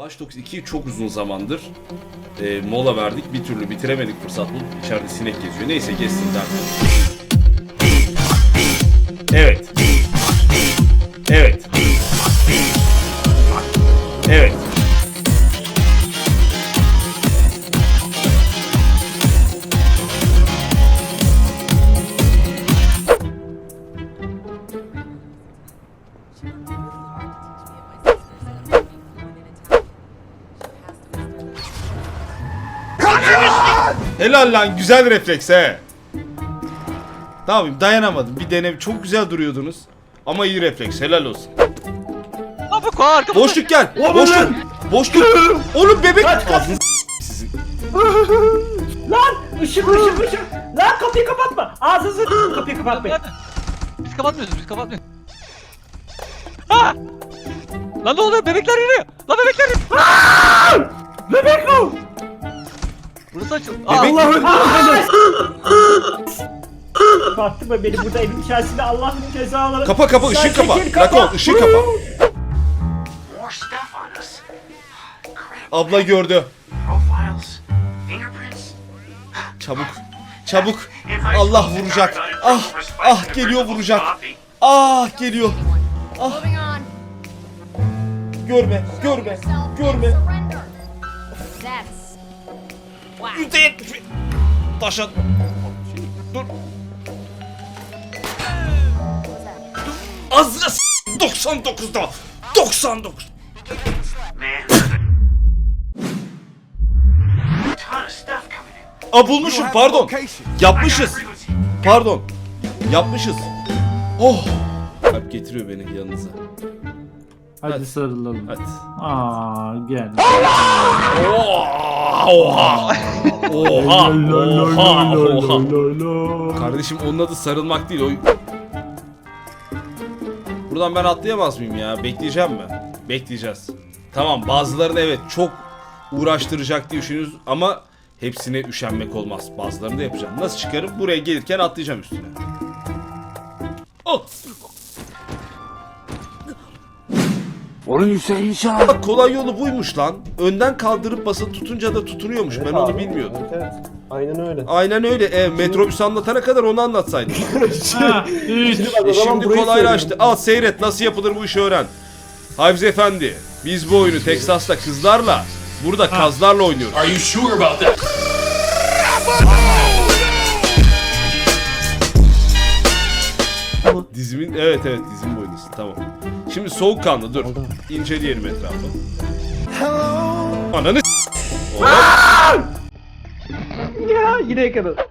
Watch Dogs 2 çok uzun zamandır e, mola verdik. Bir türlü bitiremedik fırsat bulup. İçeride sinek geziyor. Neyse geçsinler. Evet. Evet. Helal lan güzel refleks he. Ne yapayım dayanamadım. Bir dene çok güzel duruyordunuz. Ama iyi refleks helal olsun. Abi koy arka Boşluk gel. Boşluk. Boşluk. Oğlum bebek. Ağzını s- sizin. Lan ışık ışık ışık. Lan kapıyı kapatma. Ağzınızı kapıyı kapatmayın. Biz kapatmıyoruz biz kapatmıyoruz. Ha! Lan ne oluyor bebekler yürüyor. Lan bebekler yürüyor. Bebek o. Burası açıl. Bebek- Aa, Kapattırma beni burada evin içerisinde Allah'ın cezaları. Kapa kapa Sen ışık kapa. çekil, kapa. Rakon ışık kapa. More stuff on us. Crap. Abla gördü. Profiles, fingerprints. Çabuk. Çabuk. Allah vuracak. Ah ah geliyor vuracak. Ah geliyor. Moving on. Görme. Görme. Görme. surrender. That's. Yüzde yetmiş bir- Taş atma. Dur. Azra s- 99'da. 99. Man. ton of stuff coming in. Aa bulmuşum pardon. Yapmışız. Pardon. Yapmışız. Oh. Kalp getiriyor beni yanınıza. Hadi, Hadi. sarılalım. Hadi. Aa gel. Oha. Oha. Oha. Oha. Oha. Kardeşim onun adı sarılmak değil. O... Buradan ben atlayamaz mıyım ya? Bekleyeceğim mi? Bekleyeceğiz. Tamam bazılarını evet çok uğraştıracak diye düşünüyoruz ama hepsine üşenmek olmaz. Bazılarını da yapacağım. Nasıl çıkarım? Buraya gelirken atlayacağım üstüne. Oh! Onun yükselmiş ha. Bak kolay yolu buymuş lan. Önden kaldırıp basılı tutunca da tutunuyormuş. ben onu bilmiyordum. Evet, evet. Aynen öyle. Aynen öyle. E, metrobüs anlatana kadar onu anlatsaydın. Ha. Şimdi bak o E zaman şimdi kolaylaştı. Al seyret nasıl yapılır bu işi öğren. Hafize Efendi, biz bu oyunu Teksas'ta kızlarla, burada kazlarla oynuyoruz. Are you sure about that? Dizimin, evet evet dizim boyunuz. Tamam. Şimdi soğukkanlı dur. İnceleyelim etrafı. Ananı s- yine yakaladım.